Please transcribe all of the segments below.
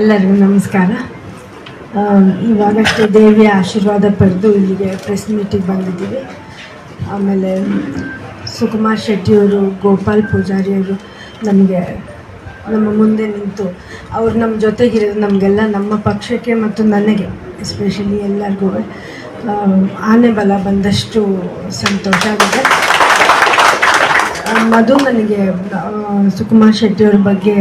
ಎಲ್ಲರಿಗೂ ನಮಸ್ಕಾರ. ಇವಾಗಷ್ಟೇ ದೇವಿಯ ಆಶೀರ್ವಾದ ಪಡೆದು ಇಲ್ಲಿಗೆ ಪ್ರೆಸ್ ಮೀಟಿಗೆ ಬಂದಿದ್ದೀವಿ. ಆಮೇಲೆ ಸುಕುಮಾರ್ ಶೆಟ್ಟಿಯವರು ಗೋಪಾಲ್ ಪೂಜಾರಿಯವರು ನಮಗೆ ನಮ್ಮ ಮುಂದೆ ನಿಂತು ಅವ್ರು ನಮ್ಮ ಜೊತೆಗಿರೋದು ನಮಗೆಲ್ಲ ನಮ್ಮ ಪಕ್ಷಕ್ಕೆ ಮತ್ತು ನನಗೆ ಎಸ್ಪೆಷಲಿ ಎಲ್ಲರಿಗೂ ಆನೆ ಬಲ ಬಂದಷ್ಟು ಸಂತೋಷ ಆಗಿದೆ ಮಧು ನನಗೆ ಸುಕುಮಾರ್ ಶೆಟ್ಟಿಯವ್ರ ಬಗ್ಗೆ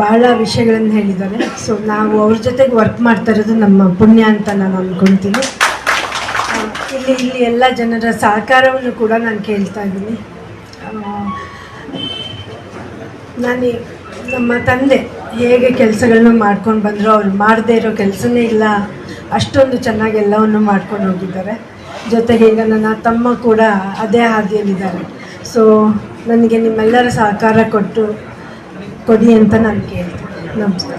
ಭಾಳ ವಿಷಯಗಳನ್ನು ಹೇಳಿದ್ದಾರೆ. ಸೊ ನಾವು ಅವ್ರ ಜೊತೆಗೆ ವರ್ಕ್ ಮಾಡ್ತಾ ಇರೋದು ನಮ್ಮ ಪುಣ್ಯ ಅಂತ ನಾನು ಅಂದ್ಕೊಳ್ತೀನಿ ಇಲ್ಲಿ ಇಲ್ಲಿ ಎಲ್ಲ ಜನರ ಸಹಕಾರವನ್ನು ಕೂಡ ನಾನು ಕೇಳ್ತಾ ಇದ್ದೀನಿ. ನಾನು ನಮ್ಮ ತಂದೆ ಹೇಗೆ ಕೆಲಸಗಳನ್ನ ಮಾಡ್ಕೊಂಡು ಬಂದರು, ಅವ್ರು ಮಾಡದೇ ಇರೋ ಕೆಲಸನೇ ಇಲ್ಲ. ಅಷ್ಟೊಂದು ಚೆನ್ನಾಗಿ ಎಲ್ಲವನ್ನು ಮಾಡ್ಕೊಂಡು ಹೋಗಿದ್ದಾರೆ. ಜೊತೆಗೆ ಈಗ ನನ್ನ ತಮ್ಮ ಕೂಡ ಅದೇ ಹಾದಿಯಲ್ಲಿದ್ದಾರೆ. ಸೊ ನನಗೆ ನಿಮ್ಮೆಲ್ಲರ ಸಹಕಾರ ಕೊಟ್ಟು ಕೊಡಿ ಅಂತ ನಾನು ಕೇಳ್ತೀನಿ. ನಮಸ್ಕಾರ.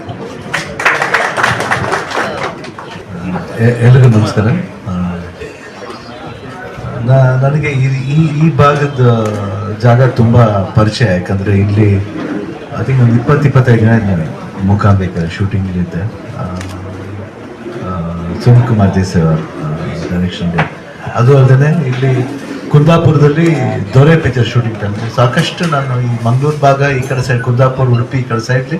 ಎಲ್ಲರಿಗೂ ನಮಸ್ಕಾರ. ನನಗೆ ಈ ಈ ಭಾಗದ ಜಾಗ ತುಂಬ ಪರಿಚಯ, ಯಾಕಂದರೆ ಇಲ್ಲಿ ಐ ಥಿಂಕ್ ಒಂದು ಇಪ್ಪತ್ತು ಇಪ್ಪತ್ತೈದು ಜನ ಇದ್ದಾರೆ ಮೂಕಾಂಬಿಕೆ ಶೂಟಿಂಗ್ ಸುನಿಲ್ ಕುಮಾರ್ ದೇಸಾಯಿ ಡೈರೆಕ್ಷನ್ಗೆ ಅದು ಅಲ್ಲದೆ ಇಲ್ಲಿ ಕುಂದಾಪುರದಲ್ಲಿ ದೊರೆ ಪಿಕ್ಚರ್ ಶೂಟಿಂಗ್ ಟೈಮ್ ಸಾಕಷ್ಟು ನಾನು ಈ ಮಂಗಳೂರು ಭಾಗ ಈ ಕಡೆ ಸೈಡ್ ಕುಂದಾಪುರ, ಉಡುಪಿ ಈ ಕಡೆ ಸೈಡ್ಲಿ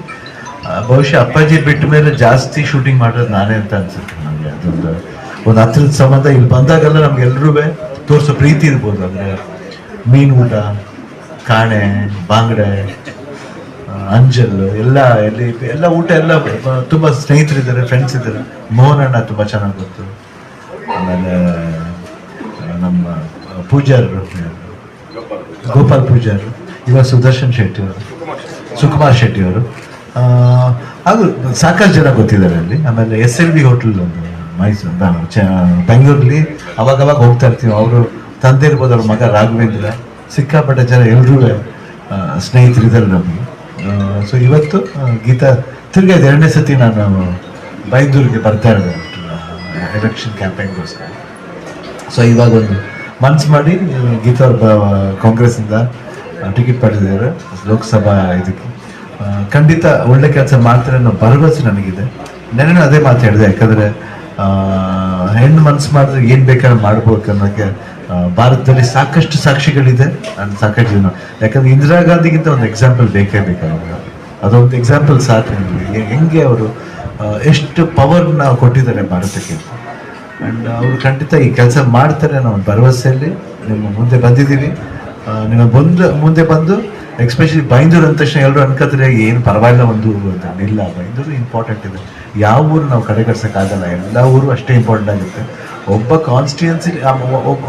ಬಹುಶಃ ಅಪ್ಪಾಜಿ ಬಿಟ್ಟ ಮೇಲೆ ಜಾಸ್ತಿ ಶೂಟಿಂಗ್ ಮಾಡೋದು ನಾನೇ ಅಂತ ಅನ್ಸುತ್ತೆ ನನಗೆ ಅದೊಂದು ಒಂದು ಹತ್ರದ ಸಂಬಂಧ ಇಲ್ಲಿ ಬಂದಾಗೆಲ್ಲ ನಮ್ಗೆಲ್ರೂ ತೋರಿಸೋ ಪ್ರೀತಿ ಇರ್ಬೋದು. ಅಂದರೆ ಮೀನು ಊಟ, ಕಾಣೆ, ಬಾಂಗಡೆ ಅಂಜಲ್, ಎಲ್ಲ ಎಲ್ಲಿ ಎಲ್ಲ ಊಟ ಎಲ್ಲ ತುಂಬ ಸ್ನೇಹಿತರಿದ್ದಾರೆ ಫ್ರೆಂಡ್ಸ್ ಇದ್ದಾರೆ. ಮೋಹನ್ ಅಣ್ಣ ತುಂಬ ಚೆನ್ನಾಗಿ ಗೊತ್ತು. ಆಮೇಲೆ ನಮ್ಮ ಪೂಜಾರರು ಗೋಪಾಲ್ ಪೂಜಾರ್ ಇವ ಸುದರ್ಶನ್ ಶೆಟ್ಟಿ ಅವರು, ಸುಕುಮಾರ್ ಶೆಟ್ಟಿ ಅವರು. ಹಾಗೂ ಸಾಕಷ್ಟು ಜನ ಗೊತ್ತಿದ್ದಾರೆ ಅಲ್ಲಿ. ಆಮೇಲೆ ಎಸ್ ಎಲ್ ಬಿ ಹೋಟೆಲ್ ಒಂದು, ಮೈಸೂರು ಬೆಂಗಳೂರಲ್ಲಿ ಅವಾಗ ಅವಾಗ ಹೋಗ್ತಾ ಇರ್ತೀವಿ. ಅವರು ತಂದೆ ಇರ್ಬೋದು, ಅವ್ರ ಮಗ ರಾಘವೇಂದ್ರ. ಸಿಕ್ಕಾಪಟ್ಟೆ ಜನ ಎಲ್ಲರೂ ಸ್ನೇಹಿತರಿದ್ದಾರೆ ನಮಗೆ. ಸೊ ಇವತ್ತು ಗೀತಾ, ತಿರ್ಗಿ ಅದು ಎರಡನೇ ಸತಿ ನಾನು ಬೈದೂರಿಗೆ ಬರ್ತಾ ಇರೋದು ಎಲೆಕ್ಷನ್ ಕ್ಯಾಂಪೇನ್ಗೋಸ್ಕರ ಸೊ ಇವಾಗ ಒಂದು ಮನ್ಸು ಮಾಡಿ ಗೀತಾ ಅವ್ರ ಇಂದ ಟಿಕೆಟ್ ಪಡೆದಿದ್ದಾರೆ. ಲೋಕಸಭಾ ಇದಕ್ಕೆ. ಖಂಡಿತ ಒಳ್ಳೆ ಕೆಲಸ ಮಾಡ್ತಾರೆ ಅನ್ನೋ ಭರವಸೆ ನನಗಿದೆ. ನೆನೆ ಅದೇ ಮಾತು ಹೇಳಿದೆ, ಯಾಕಂದ್ರೆ ಹೆಣ್ಣು ಮನ್ಸು ಮಾಡಿದ್ರೆ ಏನು ಬೇಕಾದ್ರೂ ಮಾಡ್ಬೇಕು ಅನ್ನೋಕ್ಕೆ ಭಾರತದಲ್ಲಿ ಸಾಕಷ್ಟು ಸಾಕ್ಷಿಗಳಿದೆ ನಾನು ಸಾಕಷ್ಟು ಜನ. ಯಾಕಂದ್ರೆ ಇಂದಿರಾ ಗಾಂಧಿಗಿಂತ ಒಂದು ಎಕ್ಸಾಂಪಲ್ ಬೇಕೇ ಬೇಕಾಗುತ್ತೆ ಅದೊಂದು ಎಕ್ಸಾಂಪಲ್ ಸಾಕು ಹೆಂಗೆ ಅವರು ಎಷ್ಟು ಪವರ್ನ ಕೊಟ್ಟಿದ್ದಾರೆ ಭಾರತಕ್ಕೆ ಆ್ಯಂಡ್ ಅವರು ಖಂಡಿತ ಈ ಕೆಲಸ ಮಾಡ್ತಾರೆ ನಾವು ಭರವಸೆಯಲ್ಲಿ ನಿಮ್ಮ ಮುಂದೆ ಬಂದಿದ್ದೀವಿ. ನಿಮ್ಮ ಬಂದು ಮುಂದೆ ಬಂದು ಎಕ್ಸ್ಪೆಷಲಿ ಬೈಂದೂರು ಅಂದ ತಕ್ಷಣ ಎಲ್ಲರೂ ಅನ್ಕೋತಾರೆ, ಏನು ಪರವಾಗಿಲ್ಲ, ಒಂದು ಊರು ಅಂತ. ಇಲ್ಲ ಬೈಂದೂರು ಇಂಪಾರ್ಟೆಂಟ್ ಇದೆ. ಯಾವ ಊರು ನಾವು ಕಡೆಗಡ್ಸೋಕ್ಕಾಗಲ್ಲ ಎಲ್ಲ ಊರು ಅಷ್ಟೇ ಇಂಪಾರ್ಟೆಂಟ್ ಆಗುತ್ತೆ. ಒಬ್ಬ ಕಾನ್ಸ್ಟಿಟ್ಯೂನ್ಸಿ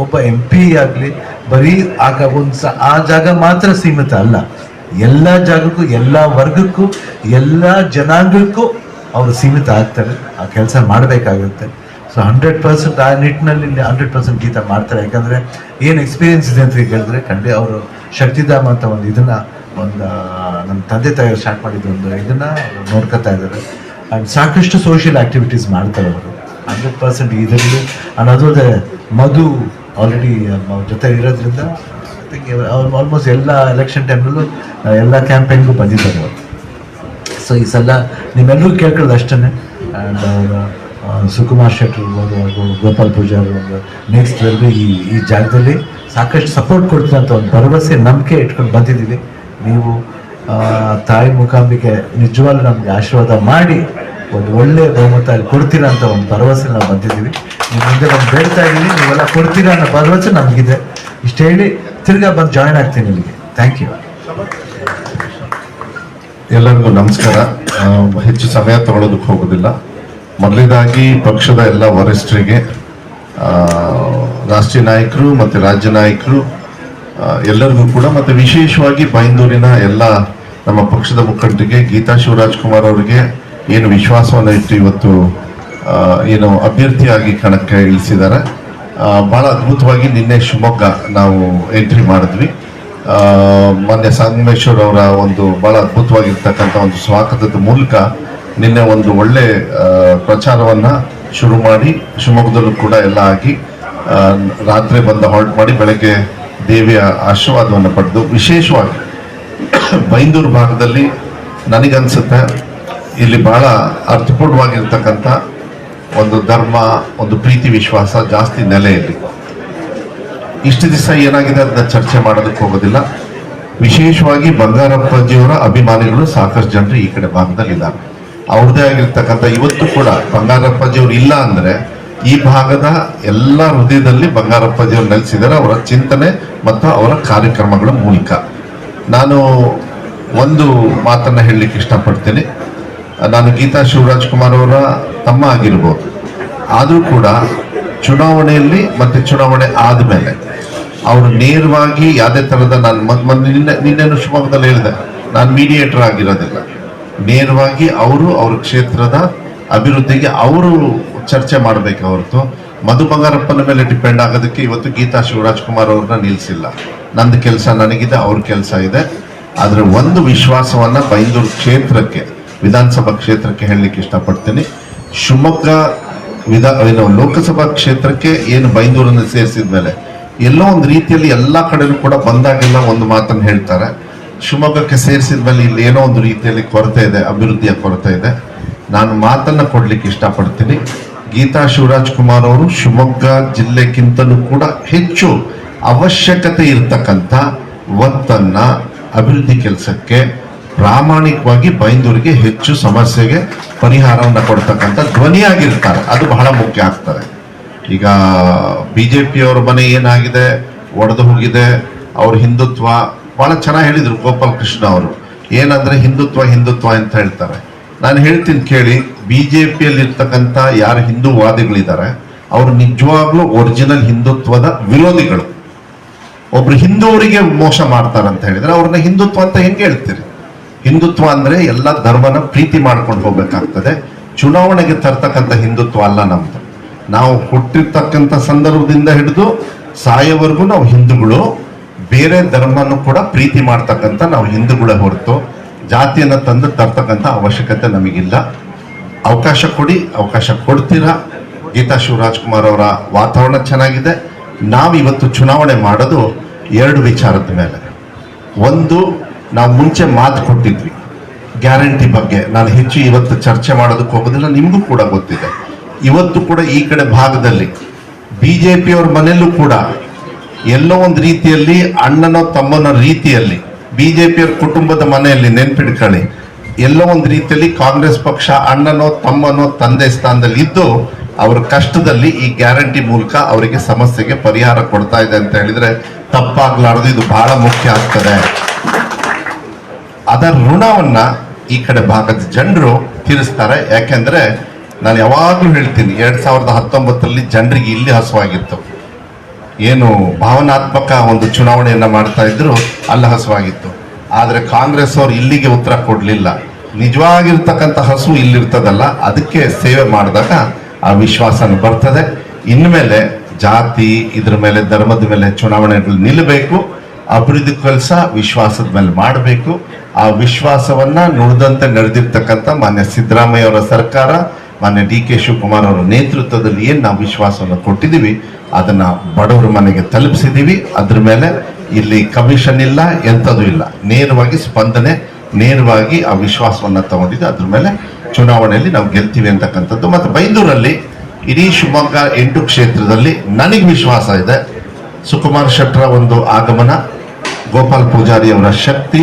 ಒಬ್ಬ ಎಂ ಪಿ ಆಗಲಿ, ಬರೀ ಆಗ ಒಂದು ಸ, ಆ ಜಾಗ ಮಾತ್ರ ಸೀಮಿತ ಅಲ್ಲ. ಎಲ್ಲ ಜಾಗಕ್ಕೂ, ಎಲ್ಲ ವರ್ಗಕ್ಕೂ, ಎಲ್ಲ ಜನಾಂಗಕ್ಕೂ ಅವರು ಸೀಮಿತ ಆಗ್ತಾರೆ. ಆ ಕೆಲಸ ಮಾಡಬೇಕಾಗುತ್ತೆ. ಸೊ ಹಂಡ್ರೆಡ್ ಪರ್ಸೆಂಟ್ ಆ ನಿಟ್ಟಿನಲ್ಲಿ ಇಲ್ಲಿ ಹಂಡ್ರೆಡ್ ಪರ್ಸೆಂಟ್ ಗೀತ ಮಾಡ್ತಾರೆ. ಯಾಕಂದ್ರೆ ಏನು ಎಕ್ಸ್ಪೀರಿಯನ್ಸ್ ಇದೆ ಅಂತ ಕೇಳಿದ್ರೆ ಖಂಡಿತ ಅವರು ಶಕ್ತಿಧಾಮ ಅಂತ ಒಂದು ಇದನ್ನ ಒಂದು ನಮ್ಮ ತಂದೆ ತಾಯಿ ಸ್ಟಾರ್ಟ್ ಮಾಡಿದ್ದು ಒಂದು ಇದನ್ನ ನೋಡ್ಕೊತಾ ಇದ್ದಾರೆ. ಆ್ಯಂಡ್ ಸಾಕಷ್ಟು ಸೋಷಿಯಲ್ ಆಕ್ಟಿವಿಟೀಸ್ ಮಾಡ್ತಾರೆ ಅವರು. ಹಂಡ್ರೆಡ್ ಪರ್ಸೆಂಟ್ ಇದರಲ್ಲಿ ಅಲ್ಲದೆ ಮಧು ಆಲ್ರೆಡಿ ಜೊತೆ ಇರೋದ್ರಿಂದ ಅವ್ರು ಆಲ್ಮೋಸ್ಟ್ ಎಲ್ಲ ಎಲೆಕ್ಷನ್ ಟೈಮ್ನಲ್ಲೂ ಎಲ್ಲ ಕ್ಯಾಂಪೇನ್ಗೂ ಬಂದಿದ್ದಾರೆ ಅವರು. ಸೊ ಈ ಸಲ ನಿಮ್ಮೆಲ್ಲರೂ ಕೇಳ್ಕೊಳ್ಳೋದು ಅಷ್ಟೇ ಆ್ಯಂಡ್ ಸುಕುಮಾರ್ ಶೆಟ್ಟರ್ ಇರ್ಬೋದು ಗೋಪಾಲ್ ಪೂಜಾರ್ ಇರ್ಬೋದು ನೆಕ್ಸ್ಟ್ ಈ ಈ ಜಾಗದಲ್ಲಿ ಸಾಕಷ್ಟು ಸಪೋರ್ಟ್ ಕೊಡ್ತೀನಿ ಅಂತ ಒಂದು ಭರವಸೆ ನಂಬಿಕೆ ಇಟ್ಕೊಂಡು ಬಂದಿದ್ದೀವಿ. ನೀವು ತಾಯಿ ಮುಖಾಂಬಿಕೆ ನಿಜವಾಗ್ಲೂ ನಮಗೆ ಆಶೀರ್ವಾದ ಮಾಡಿ ಒಂದು ಒಳ್ಳೆ ಬಹುಮತ ಅಲ್ಲಿ ಕೊಡ್ತೀರಾ ಅಂತ ಒಂದು ಭರವಸೆ ನಾವು ಬಂದಿದ್ದೀವಿ. ನಿಮ್ಮ ಮುಂದೆ ಬಂದು ಬೇಡ್ತಾ ಇದ್ದೀನಿ, ನೀವೆಲ್ಲ ಕೊಡ್ತೀರಾ ಅನ್ನೋ ಭರವಸೆ ನಮಗಿದೆ. ಇಷ್ಟು ಹೇಳಿ ತಿರ್ಗಾ ಬಂದು ಜಾಯ್ನ್ ಆಗ್ತೀನಿ ನಿಮಗೆ. ಥ್ಯಾಂಕ್ ಯು ಎಲ್ಲರಿಗೂ ನಮಸ್ಕಾರ. ಹೆಚ್ಚು ಸಮಯ ತಗೊಳ್ಳೋದಕ್ಕೆ ಹೋಗೋದಿಲ್ಲ. ಮೊದಲನೇದಾಗಿ ಪಕ್ಷದ ಎಲ್ಲ ವರಿಷ್ಠರಿಗೆ ರಾಷ್ಟ್ರೀಯ ನಾಯಕರು ಮತ್ತು ರಾಜ್ಯ ನಾಯಕರು ಎಲ್ಲರಿಗೂ ಕೂಡ ಮತ್ತು ವಿಶೇಷವಾಗಿ ಬೈಂದೂರಿನ ಎಲ್ಲ ನಮ್ಮ ಪಕ್ಷದ ಮುಖಂಡರಿಗೆ, ಗೀತಾ ಶಿವರಾಜ್ ಕುಮಾರ್ ಅವರಿಗೆ ಏನು ವಿಶ್ವಾಸವನ್ನು ಇಟ್ಟು ಇವತ್ತು ಏನು ಅಭ್ಯರ್ಥಿಯಾಗಿ ಕಣಕ್ಕೆ ಇಳಿಸಿದ್ದಾರೆ. ಭಾಳ ಅದ್ಭುತವಾಗಿ ನಿನ್ನೆ ಶಿವಮೊಗ್ಗ ನಾವು ಎಂಟ್ರಿ ಮಾಡಿದ್ವಿ. ಮೊನ್ನೆ ಮಾನ್ಯ ಸಂಗಮೇಶ್ವರ್ ಅವರ ಒಂದು ಭಾಳ ಅದ್ಭುತವಾಗಿರ್ತಕ್ಕಂಥ ಒಂದು ಸ್ವಾಗತದ ಮೂಲಕ ನಿನ್ನೆ ಒಂದು ಒಳ್ಳೆ ಪ್ರಚಾರವನ್ನ ಶುರು ಮಾಡಿ, ಶಿವಮೊಗ್ಗದಲ್ಲೂ ಕೂಡ ಎಲ್ಲ ಆಗಿ ರಾತ್ರಿ ಬಂದ ಹಾಲ್ಟ್ ಮಾಡಿ ಬೆಳಗ್ಗೆ ದೇವಿಯ ಆಶೀರ್ವಾದವನ್ನು ಪಡೆದು, ವಿಶೇಷವಾಗಿ ಬೈಂದೂರು ಭಾಗದಲ್ಲಿ ನನಗನ್ಸುತ್ತೆ, ಇಲ್ಲಿ ಬಹಳ ಅರ್ಥಪೂರ್ಣವಾಗಿರ್ತಕ್ಕಂಥ ಒಂದು ಧರ್ಮ, ಒಂದು ಪ್ರೀತಿ, ವಿಶ್ವಾಸ ಜಾಸ್ತಿ ನೆಲೆಯಲ್ಲಿ ಇಷ್ಟು ದಿವಸ ಏನಾಗಿದೆ ಅದನ್ನ ಚರ್ಚೆ ಮಾಡೋದಕ್ಕೆ ಹೋಗೋದಿಲ್ಲ. ವಿಶೇಷವಾಗಿ ಬಂಗಾರಪ್ಪಜಿಯವರ ಅಭಿಮಾನಿಗಳು ಸಾಕಷ್ಟು ಜನರು ಈ ಕಡೆ ಭಾಗದಲ್ಲಿದ್ದಾರೆ. ಅವ್ರದ್ದೇ ಆಗಿರ್ತಕ್ಕಂಥ ಇವತ್ತು ಕೂಡ ಬಂಗಾರಪ್ಪಾಜಿಯವ್ರು ಇಲ್ಲ ಅಂದರೆ ಈ ಭಾಗದ ಎಲ್ಲ ಹೃದಯದಲ್ಲಿ ಬಂಗಾರಪ್ಪಜಿಯವರು ನೆಲೆಸಿದ್ದಾರೆ, ಅವರ ಚಿಂತನೆ ಮತ್ತು ಅವರ ಕಾರ್ಯಕ್ರಮಗಳ ಮೂಲಕ. ನಾನು ಒಂದು ಮಾತನ್ನು ಹೇಳಲಿಕ್ಕೆ ಇಷ್ಟಪಡ್ತೀನಿ. ನಾನು ಗೀತಾ ಶಿವರಾಜ್ ಕುಮಾರ್ ಅವರ ತಮ್ಮ ಆಗಿರ್ಬೋದು. ಆದರೂ ಕೂಡ ಚುನಾವಣೆಯಲ್ಲಿ ಮತ್ತು ಚುನಾವಣೆ ಆದಮೇಲೆ ಅವರು ನೇರವಾಗಿ ಯಾವುದೇ ಥರದ ನಾನು ನಿನ್ನೆ ನಿನ್ನೆನು ಶಿವಮೊಗ್ಗದಲ್ಲಿ ಹೇಳಿದೆ, ನಾನು ಮೀಡಿಯೇಟರ್ ಆಗಿರೋದಿಲ್ಲ. ನೇರವಾಗಿ ಅವರು ಅವ್ರ ಕ್ಷೇತ್ರದ ಅಭಿವೃದ್ಧಿಗೆ ಅವರು ಚರ್ಚೆ ಮಾಡಬೇಕು ಹೊರತು. ಮಧು ಬಂಗಾರಪ್ಪನ ಮೇಲೆ ಡಿಪೆಂಡ್ ಆಗೋದಕ್ಕೆ ಇವತ್ತು ಗೀತಾ ಶಿವರಾಜ್ ಕುಮಾರ್ ಅವ್ರನ್ನ ನಿಲ್ಲಿಸಿಲ್ಲ ನಂದು ಕೆಲಸ ನನಗಿದೆ, ಅವ್ರ ಕೆಲಸ ಇದೆ. ಆದರೆ ಒಂದು ವಿಶ್ವಾಸವನ್ನು ಬೈಂದೂರು ಕ್ಷೇತ್ರಕ್ಕೆ, ವಿಧಾನಸಭಾ ಕ್ಷೇತ್ರಕ್ಕೆ ಹೇಳಲಿಕ್ಕೆ ಇಷ್ಟಪಡ್ತೀನಿ. ಶಿವಮೊಗ್ಗ ವಿಧಾ ಲೋಕಸಭಾ ಕ್ಷೇತ್ರಕ್ಕೆ ಏನು ಬೈಂದೂರನ್ನು ಸೇರಿಸಿದ ಮೇಲೆ ಎಲ್ಲೋ ಒಂದು ರೀತಿಯಲ್ಲಿ ಎಲ್ಲ ಕಡೆನೂ ಕೂಡ ಬಂದಾಗೆಲ್ಲ ಒಂದು ಮಾತನ್ನು ಹೇಳ್ತಾರೆ. ಶಿವಮೊಗ್ಗಕ್ಕೆ ಸೇರಿಸಿದ ಮೇಲೆ ಇಲ್ಲಿ ಏನೋ ಒಂದು ರೀತಿಯಲ್ಲಿ ಕೊರತೆ ಇದೆ, ಅಭಿವೃದ್ಧಿಯ ಕೊರತೆ ಇದೆ. ನಾನು ಮಾತನ್ನ ಕೊಡಲಿಕ್ಕೆ ಇಷ್ಟಪಡ್ತೀನಿ. ಗೀತಾ ಶಿವರಾಜ್ ಕುಮಾರ್ ಅವರು ಶಿವಮೊಗ್ಗ ಜಿಲ್ಲೆಗಿಂತಲೂ ಕೂಡ ಹೆಚ್ಚು ಅವಶ್ಯಕತೆ ಇರತಕ್ಕಂಥ ಒತ್ತನ್ನ, ಅಭಿವೃದ್ಧಿ ಕೆಲಸಕ್ಕೆ ಪ್ರಾಮಾಣಿಕವಾಗಿ ಬೈಂದೂರಿಗೆ ಹೆಚ್ಚು ಸಮಸ್ಯೆಗೆ ಪರಿಹಾರವನ್ನು ಕೊಡ್ತಕ್ಕಂಥ ಧ್ವನಿಯಾಗಿರ್ತಾರೆ. ಅದು ಬಹಳ ಮುಖ್ಯ ಆಗ್ತದೆ. ಈಗ ಬಿಜೆಪಿಯವರ ಮನೆ ಏನಾಗಿದೆ, ಒಡೆದು ಹೋಗಿದೆ, ಅವ್ರ ಹಿಂದುತ್ವ ಬಹಳ ಚೆನ್ನಾಗಿ ಹೇಳಿದರು ಗೋಪಾಲ್ ಕೃಷ್ಣ ಅವರು. ಏನಂದ್ರೆ ಹಿಂದುತ್ವ ಹಿಂದುತ್ವ ಅಂತ ಹೇಳ್ತಾರೆ. ನಾನು ಹೇಳ್ತೀನಿ ಕೇಳಿ ಬಿ ಜೆ ಇರ್ತಕ್ಕಂಥ ಯಾರು ಹಿಂದೂವಾದಿಗಳಿದ್ದಾರೆ ಅವರು ನಿಜವಾಗ್ಲೂ ಒರಿಜಿನಲ್ ಹಿಂದುತ್ವದ ವಿರೋಧಿಗಳು. ಒಬ್ರು ಹಿಂದೂವರಿಗೆ ಮೋಸ ಮಾಡ್ತಾರಂತ ಹೇಳಿದ್ರೆ ಅವ್ರನ್ನ ಹಿಂದುತ್ವ ಅಂತ ಹೆಂಗೆ ಹೇಳ್ತೀರಿ? ಹಿಂದುತ್ವ ಅಂದ್ರೆ ಎಲ್ಲ ಧರ್ಮನ ಪ್ರೀತಿ ಮಾಡ್ಕೊಂಡು ಹೋಗ್ಬೇಕಾಗ್ತದೆ. ಚುನಾವಣೆಗೆ ತರ್ತಕ್ಕಂಥ ಹಿಂದುತ್ವ ಅಲ್ಲ ನಮ್ದು. ನಾವು ಹುಟ್ಟಿರ್ತಕ್ಕಂಥ ಸಂದರ್ಭದಿಂದ ಹಿಡಿದು ಸಾಯೋವರೆಗೂ ನಾವು ಹಿಂದೂಗಳು ಬೇರೆ ಧರ್ಮನು ಕೂಡ ಪ್ರೀತಿ ಮಾಡ್ತಕ್ಕಂಥ ನಾವು ಹಿಂದೂಗಳೇ ಹೊರತು ಜಾತಿಯನ್ನು ತಂದು ತರ್ತಕ್ಕಂಥ ಅವಶ್ಯಕತೆ ನಮಗಿಲ್ಲ. ಅವಕಾಶ ಕೊಡಿ, ಅವಕಾಶ ಕೊಡ್ತೀರಾ? ಗೀತಾ ಶಿವರಾಜ್ಕುಮಾರ್ ಅವರ ವಾತಾವರಣ ಚೆನ್ನಾಗಿದೆ. ನಾವು ಇವತ್ತು ಚುನಾವಣೆ ಮಾಡೋದು ಎರಡು ವಿಚಾರದ ಮೇಲೆ. ಒಂದು, ನಾವು ಮುಂಚೆ ಮಾತು ಕೊಟ್ಟಿದ್ವಿ. ಗ್ಯಾರಂಟಿ ಬಗ್ಗೆ. ನಾನು ಹೆಚ್ಚು ಇವತ್ತು ಚರ್ಚೆ ಮಾಡೋದಕ್ಕೆ ಹೋಗೋದಿಲ್ಲ, ನಿಮಗೂ ಕೂಡ ಗೊತ್ತಿದೆ. ಇವತ್ತು ಕೂಡ ಈ ಕಡೆ ಭಾಗದಲ್ಲಿ ಬಿ ಜೆ ಪಿಯವ್ರ ಮನೆಯಲ್ಲೂ ಕೂಡ ಎಲ್ಲೋ ಒಂದು ರೀತಿಯಲ್ಲಿ ಅಣ್ಣನೋ ತಮ್ಮನೋ ರೀತಿಯಲ್ಲಿ ಬಿಜೆಪಿಯವ್ರ ಕುಟುಂಬದ ಮನೆಯಲ್ಲಿ ನೆನ್ಪಿಡ್ಕೊಳ್ಳಿ. ಎಲ್ಲೋ ಒಂದು ರೀತಿಯಲ್ಲಿ ಕಾಂಗ್ರೆಸ್ ಪಕ್ಷ ಅಣ್ಣನೋ ತಮ್ಮನೋ ತಂದೆ ಸ್ಥಾನದಲ್ಲಿ ಇದ್ದು ಅವರ ಕಷ್ಟದಲ್ಲಿ ಈ ಗ್ಯಾರಂಟಿ ಮೂಲಕ ಅವರಿಗೆ ಸಮಸ್ಯೆಗೆ ಪರಿಹಾರ ಕೊಡ್ತಾ ಇದೆ ಅಂತ ಹೇಳಿದ್ರೆ ತಪ್ಪಾಗ್ಲಾರದು, ಇದು ಬಹಳ ಮುಖ್ಯ ಆಗ್ತದೆ. ಅದರ ಋಣವನ್ನ ಈ ಕಡೆ ಭಾಗದ ಜನರು ತೀರಿಸ್ತಾರೆ. ಯಾಕೆಂದ್ರೆ ನಾನು ಯಾವಾಗಲೂ ಹೇಳ್ತೀನಿ, ಎರಡ್ ಸಾವಿರದ ಹತ್ತೊಂಬತ್ತರಲ್ಲಿ ಜನರಿಗೆ ಇಲ್ಲಿ ಹಸುವಾಗಿತ್ತು. ಏನು ಭಾವನಾತ್ಮಕ ಒಂದು ಚುನಾವಣೆಯನ್ನು ಮಾಡ್ತಾ ಇದ್ರು ಅಲ್ಲಹಸವಾಗಿತ್ತು. ಹಸುವಾಗಿತ್ತು ಆದ್ರೆ ಕಾಂಗ್ರೆಸ್ ಅವರು ಇಲ್ಲಿಗೆ ಉತ್ತರ ಕೊಡಲಿಲ್ಲ. ನಿಜವಾಗಿರ್ತಕ್ಕಂಥ ಹಸು ಇಲ್ಲಿರ್ತದಲ್ಲ, ಅದಕ್ಕೆ ಸೇವೆ ಮಾಡಿದಾಗ ಆ ವಿಶ್ವಾಸನ ಬರ್ತದೆ. ಇನ್ಮೇಲೆ ಜಾತಿ, ಇದ್ರ ಮೇಲೆ ಧರ್ಮದ ಮೇಲೆ ಚುನಾವಣೆಗಳು ನಿಲ್ಲಬೇಕು ಅಭಿವೃದ್ಧಿ ಕೆಲಸ ವಿಶ್ವಾಸದ ಮೇಲೆ ಮಾಡಬೇಕು. ಆ ವಿಶ್ವಾಸವನ್ನ ನುಡಿದಂತೆ ನಡೆದಿರ್ತಕ್ಕಂಥ ಮಾನ್ಯ ಸಿದ್ದರಾಮಯ್ಯ ಅವರ ಸರ್ಕಾರ ಮಾನ್ಯ ಡಿ ಕೆ ಶಿವಕುಮಾರ್ ಅವರ ನೇತೃತ್ವದಲ್ಲಿ ಏನು ನಾವು ವಿಶ್ವಾಸವನ್ನು ಕೊಟ್ಟಿದ್ದೀವಿ, ಅದನ್ನ ಬಡವರ ಮನೆಗೆ ತಲುಪಿಸಿದ್ದೀವಿ. ಅದ್ರ ಮೇಲೆ ಇಲ್ಲಿ ಕಮಿಷನ್ ಇಲ್ಲ, ಎಂಥದ್ದು ಇಲ್ಲ. ನೇರವಾಗಿ ಸ್ಪಂದನೆ, ನೇರವಾಗಿ ಆ ವಿಶ್ವಾಸವನ್ನು ತಗೊಂಡಿದ್ದು, ಅದ್ರ ಮೇಲೆ ಚುನಾವಣೆಯಲ್ಲಿ ನಾವು ಗೆಲ್ತೀವಿ ಅಂತಕ್ಕಂಥದ್ದು. ಮತ್ತು ಬೈಂದೂರಲ್ಲಿ, ಇಡೀ ಶಿವಮೊಗ್ಗ ಎಂಟು ಕ್ಷೇತ್ರದಲ್ಲಿ ನನಗೆ ವಿಶ್ವಾಸ ಇದೆ. ಸುಕುಮಾರ್ ಶೆಟ್ಟರ ಒಂದು ಆಗಮನ, ಗೋಪಾಲ್ ಪೂಜಾರಿ ಅವರ ಶಕ್ತಿ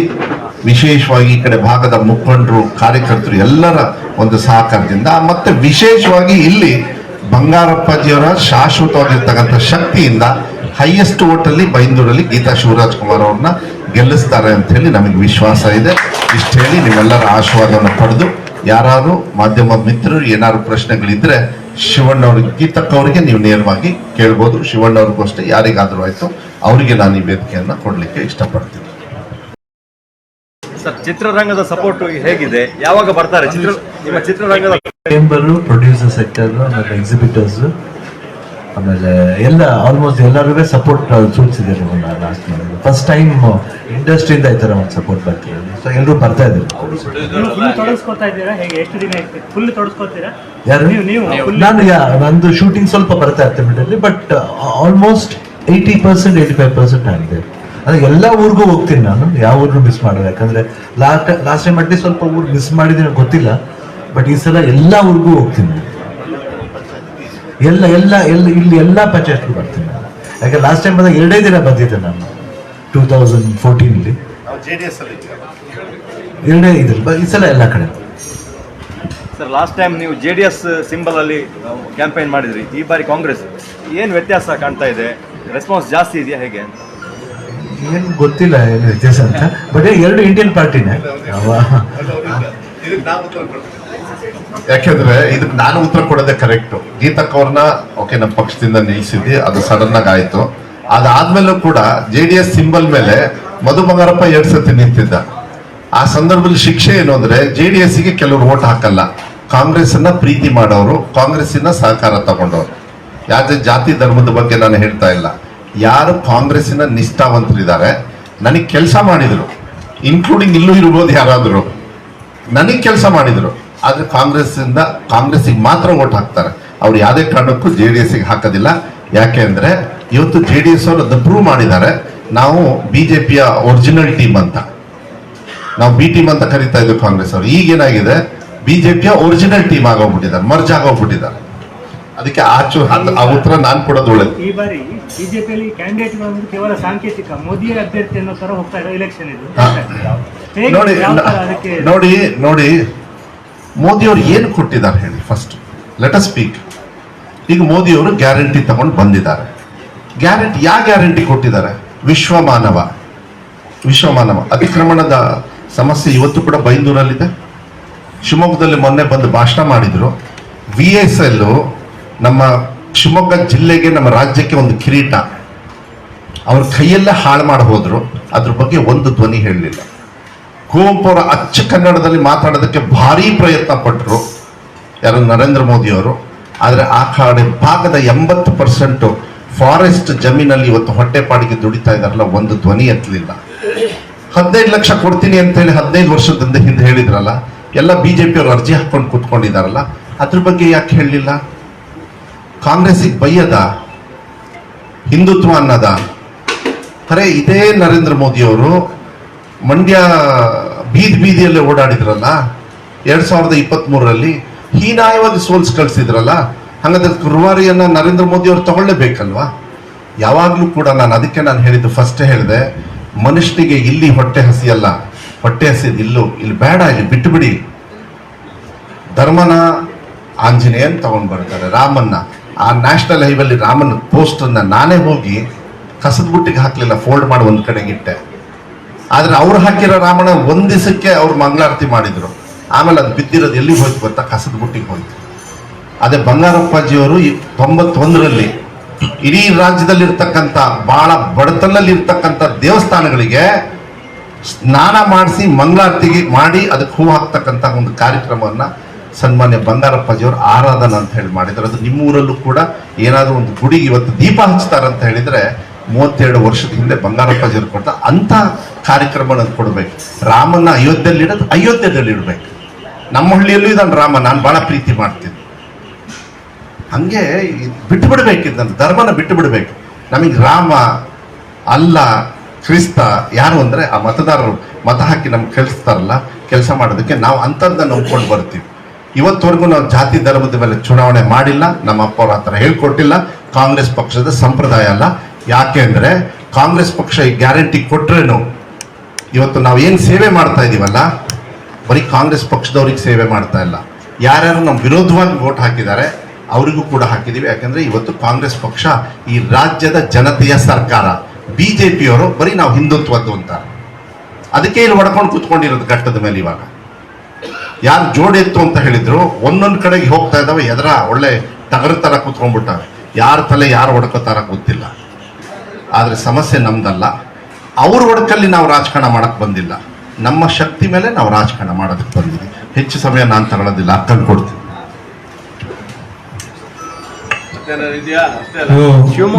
ವಿಶೇಷವಾಗಿ ಈ ಕಡೆ ಭಾಗದ ಮುಖಂಡರು, ಕಾರ್ಯಕರ್ತರು ಎಲ್ಲರ ಒಂದು ಸಹಕಾರದಿಂದ ಮತ್ತೆ ವಿಶೇಷವಾಗಿ ಇಲ್ಲಿ ಬಂಗಾರಪ್ಪಾಜಿಯವರ ಶಾಶ್ವತವಾಗಿರ್ತಕ್ಕಂಥ ಶಕ್ತಿಯಿಂದ ಹೈಯೆಸ್ಟ್ ಓಟಲ್ಲಿ ಬೈಂದೂರಲ್ಲಿ ಗೀತಾ ಶಿವರಾಜ್ ಕುಮಾರ್ ಅವ್ರನ್ನ ಗೆಲ್ಲಿಸ್ತಾರೆ ಅಂತ ಹೇಳಿ ನಮಗೆ ವಿಶ್ವಾಸ ಇದೆ. ಇಷ್ಟು ಹೇಳಿ ನೀವೆಲ್ಲರ ಆಶೀರ್ವಾದವನ್ನು ಪಡೆದು ಯಾರು ಮಾಧ್ಯಮ ಮಿತ್ರರು ಏನಾದ್ರು ಪ್ರಶ್ನೆಗಳಿದ್ರೆ ಶಿವಣ್ಣ ಅವ್ರಿಗೆ ಗೀತಕ್ಕ ಅವರಿಗೆ ನೀವು ನೇರವಾಗಿ ಕೇಳ್ಬೋದು. ಶಿವಣ್ಣ ಅವ್ರಿಗೂ ಅಷ್ಟೇ ಯಾರಿಗಾದರೂ ಆಯ್ತು, ಅವರಿಗೆ ನಾನು ಈ ವೇದಿಕೆಯನ್ನ ಕೊಡ್ಲಿಕ್ಕೆ ಇಷ್ಟಪಡ್ತೀನಿ. ಚಿತ್ರರಂಗದ ಸಪೋರ್ಟ್ ಹೇಗಿದೆ? ಯಾವಾಗ ಬರ್ತಾರೆ ಚಿತ್ರ ನಿಮ್ಮ ಚಿತ್ರರಂಗದ ಚೇಂಬರ್ ಪ್ರೊಡ್ಯೂಸರ್ ಸೆಕ್ಟರ್ ಆಮೇಲೆ ಎಕ್ಸಿಬಿಟರ್ಸ್ ಆಮೇಲೆ ಎಲ್ಲ ಆಲ್ಮೋಸ್ಟ್ ಎಲ್ಲರಿಗೂ ಸಪೋರ್ಟ್ ಸೂಚಿಸಿದೆ ಲಾಸ್ಟ್ ಫಸ್ಟ್ ಟೈಮ್ ಇಂಡಸ್ಟ್ರಿಯಿಂದ ಈ ಥರ ಒಂದು ಸಪೋರ್ಟ್ ಬರ್ತೀವಿ ಸೊ ಎಲ್ಲರೂ ಬರ್ತಾ ಇದ್ದಾರೆ ನೀವು ಫುಲ್ ತೊಡಸ್ಕೊತಾ ಇದ್ದೀರಾ? ಹೇಗೆ? ಎಷ್ಟು ದಿನ ಫುಲ್ ತೊಡಸ್ಕೊತೀರಾ ಯಾರು? ನೀವು ನೀವು ನಾನು ಯಾ- ನಂದು ಶೂಟಿಂಗ್ ಸ್ವಲ್ಪ ಬರ್ತಾ ಇರ್ತೇನೆ but almost eighty percent eighty five percent ಆಗಿದೆ. ಅಂದ್ರೆ ಎಲ್ಲ ಊರಿಗೂ ಹೋಗ್ತೀನಿ ನಾನು. ಯಾವ ಊರ್ನು ಮಿಸ್ ಮಾಡಲ್ಲ. ಯಾಕಂದ್ರೆ ಲಾಸ್ಟ್ ಲಾಸ್ಟ್ ಟೈಮ್ ಅಟ್ಲೀಸ್ಟ್ ಸ್ವಲ್ಪ ಊರು ಮಿಸ್ ಮಾಡಿದ್ದೀನಿ ಗೊತ್ತಿಲ್ಲ. ಬಟ್ ಈ ಸಲ ಎಲ್ಲ ಊರಿಗೂ ಹೋಗ್ತೀನಿ ಎಲ್ಲ ಎಲ್ಲ ಎಲ್ಲ ಇಲ್ಲಿ ಎಲ್ಲ ಪಂಚಾಯತ್ಗೂ ಬರ್ತೀನಿ ನಾನು. ಯಾಕೆ ಲಾಸ್ಟ್ ಟೈಮ್ ಬಂದಾಗ ಎರಡೇ ದಿನ ಬಂದಿದ್ದೆ ನಾನು. ಟೂ ತೌಸಂಡ್ ಫೋರ್ಟೀನಲ್ಲಿ ಎರಡೇ ಇದ್ರು ಈ ಸಲ ಎಲ್ಲ ಕಡೆ. ಸರ್ ಲಾಸ್ಟ್ ಟೈಮ್ ನೀವು ಜೆ ಡಿ ಎಸ್ ಸಿಂಬಲ್ ಅಲ್ಲಿ ಕ್ಯಾಂಪೇನ್ ಮಾಡಿದ್ರಿ. ಈ ಬಾರಿ ಕಾಂಗ್ರೆಸ್. ಏನು ವ್ಯತ್ಯಾಸ ಕಾಣ್ತಾ ಇದೆ? ರೆಸ್ಪಾನ್ಸ್ ಜಾಸ್ತಿ ಇದೆಯಾ ಹೇಗೆ? ಅಂತ ಏನು ಗೊತ್ತಿಲ್ಲ ಏನು ವ್ಯತ್ಯಾಸ ಅಂತ. ಬಟ್ ಎರಡು ಇಂಡಿಯನ್ ಪಾರ್ಟಿನೇ ಯಾಕೆಂದ್ರೆ ಇದಕ್ಕೆ ನಾನು ಉತ್ತರ ಕೊಡೋದೇ ಕರೆಕ್ಟ್ ಗೀತಕ್ ಅವ್ರನ್ನ ಓಕೆ ನಮ್ಮ ಪಕ್ಷದಿಂದ ನಿಲ್ಲಿಸಿದ್ವಿ ಅದು ಸಡನ್ ಆಗಿ ಆಯ್ತು. ಅದಾದ್ಮೇಲೂ ಕೂಡ ಜೆ ಡಿ ಎಸ್ ಸಿಂಬಲ್ ಮೇಲೆ ಮಧು ಬಂಗಾರಪ್ಪ ಎರಡ್ ಸತಿ ನಿಂತಿದ್ದ. ಆ ಸಂದರ್ಭದಲ್ಲಿ ಶಿಕ್ಷೆ ಏನು ಅಂದ್ರೆ ಜೆ ಡಿ ಎಸ್ಗೆ ಕೆಲವರು ಓಟ್ ಹಾಕಲ್ಲ. ಕಾಂಗ್ರೆಸ್ ಅನ್ನ ಪ್ರೀತಿ ಮಾಡೋರು, ಕಾಂಗ್ರೆಸ್ಸಿನ ಸಹಕಾರ ತಗೊಂಡವರು. ಯಾವುದೇ ಜಾತಿ, ಧರ್ಮದ ಬಗ್ಗೆ ನಾನು ಹೇಳ್ತಾ ಇಲ್ಲ. ಯಾರು ಕಾಂಗ್ರೆಸ್ಸಿನ ನಿಷ್ಠಾವಂತರಿದ್ದಾರೆ? ನನಗೆ ಕೆಲಸ ಮಾಡಿದರು. ಇನ್ಕ್ಲೂಡಿಂಗ್ ಇಲ್ಲೂ ಇರ್ಬೋದು ಯಾರಾದರೂ. ನನಗೆ ಕೆಲಸ ಮಾಡಿದರು. ಆದರೆ ಕಾಂಗ್ರೆಸ್ಸಿಂದ ಕಾಂಗ್ರೆಸ್ಸಿಗೆ ಮಾತ್ರ ಓಟ್ ಹಾಕ್ತಾರೆ. ಅವ್ರು ಯಾವುದೇ ಕಾರಣಕ್ಕೂ ಜೆ ಡಿ ಎಸ್ಗೆ ಹಾಕೋದಿಲ್ಲ. ಯಾಕೆ ಅಂದರೆ ಇವತ್ತು ಜೆ ಡಿ ಎಸ್ ಅವರು ಅದನ್ನು ಪ್ರೂವ್ ಮಾಡಿದ್ದಾರೆ. ನಾವು ಬಿ ಜೆ ಪಿಯ ಒರಿಜಿನಲ್ ಟೀಮ್ ಅಂತ. ನಾವು ಬಿ ಟೀಮ್ ಅಂತ ಕರಿತಾ ಇದ್ವಿ ಕಾಂಗ್ರೆಸ್ ಅವರು. ಈಗೇನಾಗಿದೆ? ಪಿಯ ಒರಿಜಿನಲ್ ಟೀಮ್ ಆಗೋಗ್ಬಿಟ್ಟಿದ್ದಾರೆ. ಮರ್ಜ್ ಆಗೋಗ್ಬಿಟ್ಟಿದ್ದಾರೆ. ಅದಕ್ಕೆ ಆಚು ಆ ಉತ್ತರ ನಾನು ಕೊಡೋದು ಒಳ್ಳೆ ಈ ಬಾರಿ ಬಿಜೆಪಿಯಲ್ಲಿ ಕ್ಯಾಂಡಿಡೇಟ್ ಬಂದು ಕೇವಲ ಸಾಂಕೇತಿಕ ಮೋದಿ ಅಭ್ಯರ್ಥಿ ಅನ್ನೋ ತರ ಹೋಗ್ತಾ ಇರೋ ಎಲೆಕ್ಷನ್ ಇದು. ನೋಡಿ ನೋಡಿ ನೋಡಿ ಮೋದಿ ಅವರು ಏನು ಕೊಟ್ಟಿದ್ದಾರೆ ಹೇಳಿ ಫಸ್ಟ್ ಲೆಟ್ ಅಸ್ ಸ್ಪೀಕ್ ಈಗ ಮೋದಿ ಅವರು ಗ್ಯಾರಂಟಿ ತಗೊಂಡು ಬಂದಿದ್ದಾರೆ. ಗ್ಯಾರಂಟಿ ಯಾವ ಗ್ಯಾರಂಟಿ ಕೊಟ್ಟಿದ್ದಾರೆ? ವಿಶ್ವಮಾನವ. ವಿಶ್ವಮಾನವ. ಅತಿಕ್ರಮಣದ ಸಮಸ್ಯೆ ಇವತ್ತು ಕೂಡ ಬೈಂದೂರಲ್ಲಿದೆ. ಶಿವಮೊಗ್ಗದಲ್ಲಿ ಮೊನ್ನೆ ಬಂದು ಭಾಷಣ ಮಾಡಿದ್ರು. ವಿ ಎಸ್ ಎಲ್ ನಮ್ಮ ಶಿವಮೊಗ್ಗ ಜಿಲ್ಲೆಗೆ ನಮ್ಮ ರಾಜ್ಯಕ್ಕೆ ಒಂದು ಕಿರೀಟ. ಅವ್ರ ಕೈಯಲ್ಲೇ ಹಾಳು ಮಾಡಿ ಹೋದ್ರು. ಅದ್ರ ಬಗ್ಗೆ ಒಂದು ಧ್ವನಿ ಹೇಳಲಿಲ್ಲ. ಕುವೆಂಪು ಅವರ ಅಚ್ಚ ಕನ್ನಡದಲ್ಲಿ ಮಾತಾಡೋದಕ್ಕೆ ಭಾರಿ ಪ್ರಯತ್ನ ಪಟ್ಟರು ಯಾರು? ನರೇಂದ್ರ ಮೋದಿ ಅವರು. ಆದರೆ ಆ ಕಡೆ ಭಾಗದ ಎಂಬತ್ತು ಪರ್ಸೆಂಟು ಫಾರೆಸ್ಟ್ ಜಮೀನಲ್ಲಿ ಇವತ್ತು ಹೊಟ್ಟೆಪಾಡಿಗೆ ದುಡಿತಾ ಇದ್ದಾರಲ್ಲ, ಒಂದು ಧ್ವನಿ ಎತ್ತಲಿಲ್ಲ. ಹದಿನೈದು ಲಕ್ಷ ಕೊಡ್ತೀನಿ ಅಂತ ಹೇಳಿ ಹದಿನೈದು ವರ್ಷದಿಂದ ಹಿಂದೆ ಹೇಳಿದ್ರಲ್ಲ, ಎಲ್ಲ ಬಿ ಜೆ ಅವರು ಅರ್ಜಿ ಹಾಕೊಂಡು ಕೂತ್ಕೊಂಡಿದ್ದಾರಲ್ಲ, ಅದ್ರ ಬಗ್ಗೆ ಯಾಕೆ ಹೇಳಲಿಲ್ಲ? ಕಾಂಗ್ರೆಸ್ಸಿಗೆ ಬೈಯದ, ಹಿಂದುತ್ವ ಅನ್ನದ. ಅರೆ ಇದೇ ನರೇಂದ್ರ ಮೋದಿ ಅವರು ಮಂಡ್ಯ ಬೀದಿ ಬೀದಿಯಲ್ಲೇ ಓಡಾಡಿದ್ರಲ್ಲ, ಎರಡು ಸಾವಿರದ ಇಪ್ಪತ್ತ್ಮೂರರಲ್ಲಿ ಹೀನಾಯವಾಗಿ ಸೋಲ್ಸ್ ಕಳಿಸಿದ್ರಲ್ಲ, ಹಂಗಾದ್ರೆ ಗುರುವಾರಿಯನ್ನು ನರೇಂದ್ರ ಮೋದಿ ಅವರು ತಗೊಳ್ಳೇಬೇಕಲ್ವಾ? ಯಾವಾಗಲೂ ಕೂಡ ನಾನು ಅದಕ್ಕೆ ನಾನು ಹೇಳಿದ್ದು ಫಸ್ಟ್ ಹೇಳಿದೆ, ಮನುಷ್ಯನಿಗೆ ಇಲ್ಲಿ ಹೊಟ್ಟೆ ಹಸಿಯಲ್ಲ, ಹೊಟ್ಟೆ ಹಸಿದ ಇಲ್ಲೂ, ಇಲ್ಲಿ ಬೇಡ, ಇಲ್ಲಿ ಬಿಟ್ಟುಬಿಡಿ ಧರ್ಮನ ಆಂಜನೇಯನ್ ತಗೊಂಡ್ ಬರ್ತಾರೆ, ರಾಮನ್ನ. ಆ ನ್ಯಾಷನಲ್ ಹೈವೇಲಿ ರಾಮನ್ ಪೋಸ್ಟ್ ಅನ್ನ ನಾನೇ ಹೋಗಿ ಕಸದ ಬುಟ್ಟಿಗೆ ಹಾಕ್ಲಿಲ್ಲ ಫೋಲ್ಡ್ ಮಾಡಿ ಒಂದ್ ಕಡೆಗೆ ಇಟ್ಟೆ. ಆದ್ರೆ ಅವ್ರು ಹಾಕಿರೋ ರಾಮನ ಒಂದ್ ದಿವಸಕ್ಕೆ ಅವ್ರು ಮಂಗಳಾರತಿ ಮಾಡಿದ್ರು. ಆಮೇಲೆ ಅದು ಬಿದ್ದಿರೋದು ಎಲ್ಲಿಗೆ ಹೋಯ್ತು ಗೊತ್ತಾ? ಕಸದ ಬುಟ್ಟಿಗೆ ಹೋಯ್ತು. ಅದೇ ಬಂಗಾರಪ್ಪಾಜಿಯವರು ತೊಂಬತ್ತೊಂದರಲ್ಲಿ ಇಡೀ ರಾಜ್ಯದಲ್ಲಿ ಇರ್ತಕ್ಕಂಥ ಬಹಳ ಬಡತನಲ್ಲಿ ಇರ್ತಕ್ಕಂಥ ದೇವಸ್ಥಾನಗಳಿಗೆ ಸ್ನಾನ ಮಾಡಿಸಿ ಮಂಗಳಾರತಿಗೆ ಮಾಡಿ ಅದಕ್ಕೆ ಹೂ ಹಾಕ್ತಕ್ಕಂಥ ಒಂದು ಕಾರ್ಯಕ್ರಮವನ್ನ ಸನ್ಮಾನ್ಯ ಬಂಗಾರಪ್ಪಾಜಿಯವರು ಆರಾಧನಾ ಅಂತ ಹೇಳಿ ಮಾಡಿದ್ರು. ಅದು ನಿಮ್ಮೂರಲ್ಲೂ ಕೂಡ ಏನಾದರೂ ಒಂದು ಗುಡಿ ಇವತ್ತು ದೀಪ ಹಚ್ತಾರಂತ ಹೇಳಿದ್ರೆ ಮೂವತ್ತೆರಡು ವರ್ಷದ ಹಿಂದೆ ಬಂಗಾರಪ್ಪಾಜಿಯವರು ಕೊಡ್ತಾ ಅಂತ ಕಾರ್ಯಕ್ರಮ ಕೊಡ್ಬೇಕು. ರಾಮನ ಅಯೋಧ್ಯೆಯಲ್ಲಿ ಇಡೋದು ಅಯೋಧ್ಯದಲ್ಲಿ ಇಡ್ಬೇಕು. ನಮ್ಮ ಹಳ್ಳಿಯಲ್ಲೂ ಇದನ್ನು ರಾಮ, ನಾನು ಬಹಳ ಪ್ರೀತಿ ಮಾಡ್ತೀನಿ. ಹಂಗೆ ಬಿಟ್ಟು ಬಿಟ್ಟು ಇದನ್ನು, ಧರ್ಮನ ಬಿಟ್ಟು ಬಿಡ್ಬೇಕು. ನಮಗೆ ರಾಮ, ಅಲ್ಲ, ಕ್ರಿಸ್ತ ಯಾರು ಅಂದ್ರೆ ಆ ಮತದಾರರು ಮತ ಹಾಕಿ ನಮ್ಗೆ ಕಳಿಸ್ತಾರಲ್ಲ, ಕೆಲಸ ಮಾಡೋದಕ್ಕೆ ನಾವು ಅಂಥದ್ದನ್ನ ನಂಬ್ಕೊಂಡು ಬರ್ತೀವಿ. ಇವತ್ತವರೆಗೂ ನಾವು ಜಾತಿ ಧರ್ಮದ ಮೇಲೆ ಚುನಾವಣೆ ಮಾಡಿಲ್ಲ, ನಮ್ಮ ಅಪ್ಪವ್ರ ಹತ್ರ ಹೇಳ್ಕೊಟ್ಟಿಲ್ಲ, ಕಾಂಗ್ರೆಸ್ ಪಕ್ಷದ ಸಂಪ್ರದಾಯ ಅಲ್ಲ. ಯಾಕೆ ಅಂದ್ರೆ ಕಾಂಗ್ರೆಸ್ ಪಕ್ಷ ಈ ಗ್ಯಾರಂಟಿ ಕೊಟ್ರೇನು? ಇವತ್ತು ನಾವು ಏನು ಸೇವೆ ಮಾಡ್ತಾ ಇದೀವಲ್ಲ, ಬರೀ ಕಾಂಗ್ರೆಸ್ ಪಕ್ಷದವ್ರಿಗೆ ಸೇವೆ ಮಾಡ್ತಾ ಇಲ್ಲ. ಯಾರ್ಯಾರು ನಮ್ಮ ವಿರೋಧವಾಗಿ ವೋಟ್ ಹಾಕಿದ್ದಾರೆ, ಅವರಿಗೂ ಕೂಡ ಹಾಕಿದ್ದೀವಿ ಯಾಕಂದ್ರೆ ಇವತ್ತು ಕಾಂಗ್ರೆಸ್ ಪಕ್ಷ ಈ ರಾಜ್ಯದ ಜನತೆಯ ಸರ್ಕಾರ. ಬಿಜೆಪಿಯವರು ಬರೀ ನಾವು ಹಿಂದುತ್ವದ್ದು ಅಂತಾರೆ ಅದಕ್ಕೆ ಇಲ್ಲಿ ಹೊಡ್ಕೊಂಡು ಕೂತ್ಕೊಂಡಿರೋದು ಘಟ್ಟದ ಮೇಲೆ ಇವಾಗ. ಯಾರು ಜೋಡೆತ್ತು ಅಂತ ಹೇಳಿದ್ರು ಒಂದೊಂದು ಕಡೆಗೆ ಹೋಗ್ತಾ ಇದ್ದಾವೆ ಎದರ ಒಳ್ಳೆ ತಗರು ತರ ಕೂತ್ಕೊಂಡ್ಬಿಟ್ಟಾವೆ. ಯಾರ ತಲೆ ಯಾರು ಹೊಡ್ಕೋತಾರ ಗೊತ್ತಿಲ್ಲ. ಆದ್ರೆ ಸಮಸ್ಯೆ ನಮ್ದಲ್ಲ. ಅವ್ರ ಒಡಕಲ್ಲಿ ನಾವು ರಾಜಕಾರಣ ಮಾಡಕ್ ಬಂದಿಲ್ಲ. ನಮ್ಮ ಶಕ್ತಿ ಮೇಲೆ ನಾವು ರಾಜಕಾರಣ ಮಾಡೋದಕ್ಕೆ ಬಂದಿದ್ದೀವಿ. ಹೆಚ್ಚು ಸಮಯ ನಾನು ತಗೊಳ್ಳೋದಿಲ್ಲ ಅಕ್ಕಂಗೆ ಕೊಡ್ತೀನಿ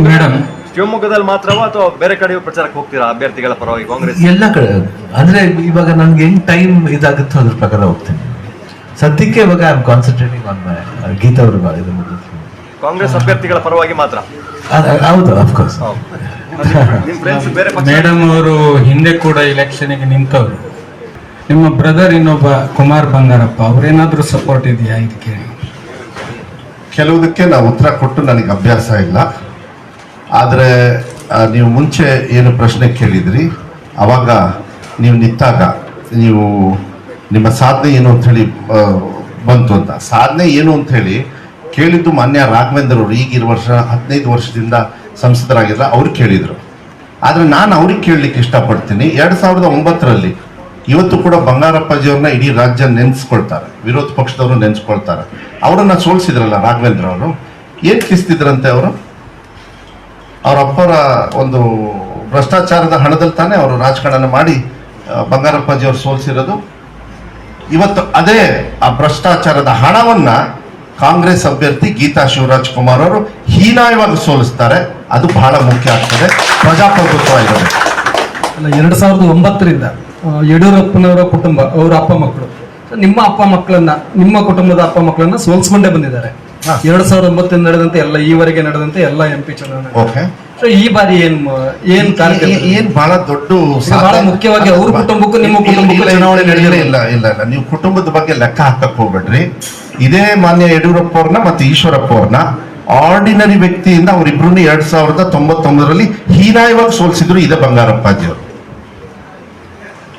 ಮೇಡಮ್ ಶಿವಮೊಗ್ಗದಲ್ಲಿ ಮಾತ್ರವಾ ಅಥವಾ ಬೇರೆ ಕಡೆಯೂ ಪ್ರಚಾರಕ್ಕೆ ಹೋಗ್ತೀರಾ ಅಭ್ಯರ್ಥಿಗಳ ಪರವಾಗಿ ಕಾಂಗ್ರೆಸ್? ಎಲ್ಲ ಕಡೆ. ಅಂದ್ರೆ ಇವಾಗ ನನ್ಗೆ ಹೆಂಗ್ ಟೈಮ್ ಇದಾಗುತ್ತೋ ಅದ್ರ ಪ್ರಕಾರ ಹೋಗ್ತೀನಿ. ಸದ್ಯಕ್ಕೆ ಇವಾಗ I am concentrating on my Geeta ಅವರು ಇದು ಕಾಂಗ್ರೆಸ್ ಅಭ್ಯರ್ಥಿಗಳ ಪರವಾಗಿ ಮಾತ್ರ? ಅದ್- ಹೌದು ಅಫ್ಕೋರ್ಸ್ ನಿಮ್ ಫ್ರೆಂಡ್ಸ್ ಬೇರೆ ಪಕ್ಷ ಮೇಡಮ್ ಅವರು ಹಿಂದೆ ಕೂಡ ಎಲೆಕ್ಷನ್ಗೆ ನಿಂತವರು. ನಿಮ್ಮ ಬ್ರದರ್ ಇನ್ನೊಬ್ಬ ಕುಮಾರ್ ಬಂಗಾರಪ್ಪ ಅವರೇನಾದರೂ ಸಪೋರ್ಟ್ ಇದೆಯಾ ಇದಕ್ಕೆ? ಕೆಲವುದಕ್ಕೆ ನಾವು ಉತ್ತರ ಕೊಟ್ಟು ನನಗೆ ಅಭ್ಯಾಸ ಇಲ್ಲ. ಆದರೆ ನೀವು ಮುಂಚೆ ಏನು ಪ್ರಶ್ನೆ ಕೇಳಿದ್ರಿ? ಅವಾಗ ನೀವು ನಿಂತಾಗ ನೀವು ನಿಮ್ಮ ಸಾಧನೆ ಏನು ಅಂತ ಹೇಳಿ ಬಂತು ಅಂತ. ಸಾಧನೆ ಏನು ಅಂತ ಹೇಳಿ ಕೇಳಿದ್ದು ಮಾನ್ಯ ರಾಘವೇಂದ್ರ ಅವರು ಈಗಿರುವ ವರ್ಷ ಹದಿನೈದು ವರ್ಷದಿಂದ ಸಂಸದರಾಗಿಲ್ಲ, ಅವ್ರು ಕೇಳಿದರು. ಆದರೆ ನಾನು ಅವ್ರಿಗೆ ಕೇಳಲಿಕ್ಕೆ ಇಷ್ಟಪಡ್ತೀನಿ. ಎರಡು ಸಾವಿರದ ಒಂಬತ್ತರಲ್ಲಿ ಇವತ್ತು ಕೂಡ ಬಂಗಾರಪ್ಪಾಜಿಯವ್ರನ್ನ ಇಡೀ ರಾಜ್ಯ ನೆನೆಸ್ಕೊಳ್ತಾರೆ. ವಿರೋಧ ಪಕ್ಷದವರು ನೆನೆಸ್ಕೊಳ್ತಾರೆ. ಅವರನ್ನ ಸೋಲಿಸಿದ್ರಲ್ಲ ರಾಘವೇಂದ್ರ ಅವರು? ಏನು ಕಿಸ್ತಿದ್ರಂತೆ ಅವರು? ಅವ್ರ ಅಪ್ಪರ ಒಂದು ಭ್ರಷ್ಟಾಚಾರದ ಹಣದಲ್ಲಿ ತಾನೇ ಅವರು ರಾಜಕಾರಣ ಮಾಡಿ ಬಂಗಾರಪ್ಪಾಜಿ ಅವರು ಸೋಲಿಸಿರೋದು. ಇವತ್ತು ಅದೇ ಆ ಭ್ರಷ್ಟಾಚಾರದ ಹಣವನ್ನ ಕಾಂಗ್ರೆಸ್ ಅಭ್ಯರ್ಥಿ ಗೀತಾ ಶಿವರಾಜ್ ಕುಮಾರ್ ಅವರು ಹೀನಾಯವಾಗಿ ಸೋಲಿಸ್ತಾರೆ. ಅದು ಬಹಳ ಮುಖ್ಯ ಆಗ್ತದೆ. ಪ್ರಜಾಪ್ರಭುತ್ವ ಇದೆ ಅಲ್ಲ ಎರಡ್ ಸಾವಿರದ ಒಂಬತ್ತರಿಂದ ಯಡಿಯೂರಪ್ಪನವರ ಕುಟುಂಬ ಅವರ ಅಪ್ಪ ಮಕ್ಕಳು. ನಿಮ್ಮ ಅಪ್ಪ ಮಕ್ಕಳನ್ನ ನಿಮ್ಮ ಕುಟುಂಬದ ಅಪ್ಪ ಮಕ್ಕಳನ್ನ ಸೋಲ್ಸ್ಕೊಂಡೇ ಬಂದಿದ್ದಾರೆ. ಎರಡ್ ಸಾವಿರದ ಒಂಬತ್ತರಿಂದ ನಡೆದಂತೆ ಎಲ್ಲ ಈವರೆಗೆ ನಡೆದಂತೆ ಎಲ್ಲ ಎಂ ಪಿ ಚುನಾವಣೆ. ಓಕೆ. ಸೊ ಈ ಬಾರಿ ಏನ್ ಏನ್ ಏನ್ ಬಹಳ ದೊಡ್ಡ ಬಹಳ ಮುಖ್ಯವಾಗಿ ಅವ್ರ ಕುಟುಂಬಕ್ಕೂ ನಿಮ್ಮ ಕುಟುಂಬಕ್ಕೂ ಚುನಾವಣೆ ಇಲ್ಲ, ಇಲ್ಲ ಇಲ್ಲ ಇಲ್ಲ. ನೀವು ಕುಟುಂಬದ ಬಗ್ಗೆ ಲೆಕ್ಕ ಹಾಕಕ್ ಹೋಗ್ಬೇಡ್ರಿ. ಇದೇ ಮಾನ್ಯ ಯಡಿಯೂರಪ್ಪ ಅವ್ರನ್ನ ಮತ್ತೆ ಈಶ್ವರಪ್ಪ ಅವ್ರನ್ನ ಆರ್ಡಿನರಿ ವ್ಯಕ್ತಿಯಿಂದ ಅವರಿಬ್ರು ಎರಡ್ ಸಾವಿರದ ತೊಂಬತ್ತೊಂದರಲ್ಲಿ ಹೀನಾಯವಾಗಿ ಸೋಲಿಸಿದ್ರು ಇದೇ ಬಂಗಾರಪ್ಪಾಜಿ ಅವರು.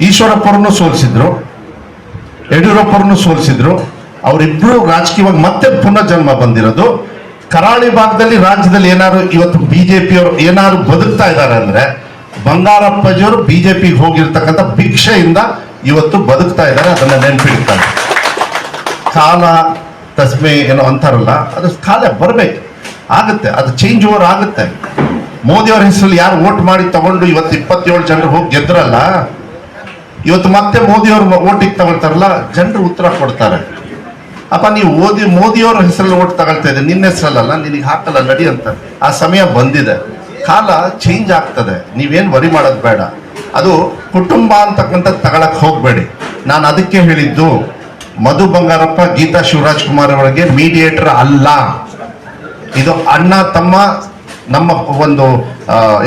ಈಶ್ವರಪ್ಪ ಅವ್ರನ್ನು ಸೋಲಿಸಿದ್ರು ಯಡಿಯೂರಪ್ಪ ಅವ್ರನ್ನು ಸೋಲಿಸಿದ್ರು ಅವರಿಬ್ರು ರಾಜಕೀಯವಾಗಿ ಮತ್ತೆ ಪುನರ್ಜನ್ಮ ಬಂದಿರೋದು ಕರಾವಳಿ ಭಾಗದಲ್ಲಿ ರಾಜ್ಯದಲ್ಲಿ ಏನಾದ್ರು ಇವತ್ತು ಬಿಜೆಪಿ ಅವರು ಏನಾದ್ರು ಬದುಕ್ತಾ ಇದ್ದಾರೆ ಅಂದ್ರೆ ಬಂಗಾರಪ್ಪಜಿಯವರು ಬಿಜೆಪಿಗೆ ಹೋಗಿರ್ತಕ್ಕಂಥ ಭಿಕ್ಷೆಯಿಂದ ಇವತ್ತು ಬದುಕ್ತಾ ಇದ್ದಾರೆ, ಅದನ್ನ ನೆನ್ಪಿಡ್ತಾರೆ. ಕಾಲ, ತಸ್ಮೆ ಏನೋ ಅಂತಾರಲ್ಲ, ಅದು ಕಾಲ ಬರಬೇಕು, ಆಗುತ್ತೆ, ಅದು ಚೇಂಜ್ ಓವರ್ ಆಗುತ್ತೆ. ಮೋದಿ ಅವ್ರ ಹೆಸರಲ್ಲಿ ಯಾರು ಓಟ್ ಮಾಡಿ ತಗೊಂಡು ಇವತ್ತು ಇಪ್ಪತ್ತೇಳು ಜನರು ಹೋಗಿ ಗೆದ್ರಲ್ಲ, ಇವತ್ತು ಮತ್ತೆ ಮೋದಿ ಅವ್ರು ಓಟಿಗೆ ತಗೊಳ್ತಾರಲ್ಲ, ಜನರು ಉತ್ತರ ಕೊಡ್ತಾರೆ. ಅಪ್ಪ, ನೀವು ಓದಿ, ಮೋದಿಯವ್ರ ಹೆಸರಲ್ಲಿ ಓಟ್ ತಗೊಳ್ತಾ ಇದೆ ನಿನ್ನ ಹೆಸರಲ್ಲ ನಿನಗೆ ಹಾಕಲ್ಲ, ನಡಿ ಅಂತ. ಆ ಸಮಯ ಬಂದಿದೆ. ಕಾಲ ಚೇಂಜ್ ಆಗ್ತದೆ. ನೀವೇನು ವರಿ ಮಾಡೋದು ಬೇಡ. ಅದು ಕುಟುಂಬ ಅಂತಕ್ಕಂಥದ್ದು ತಗೊಳಕ್ಕೆ ಹೋಗಬೇಡಿ. ನಾನು ಅದಕ್ಕೆ ಹೇಳಿದ್ದು, ಮಧು ಬಂಗಾರಪ್ಪ, ಗೀತಾ ಶಿವರಾಜ್ ಕುಮಾರ್ ಅವರಿಗೆ ಮೀಡಿಯೇಟರ್ ಅಲ್ಲ. ಇದು ಅಣ್ಣ, ತಮ್ಮ, ನಮ್ಮ ಒಂದು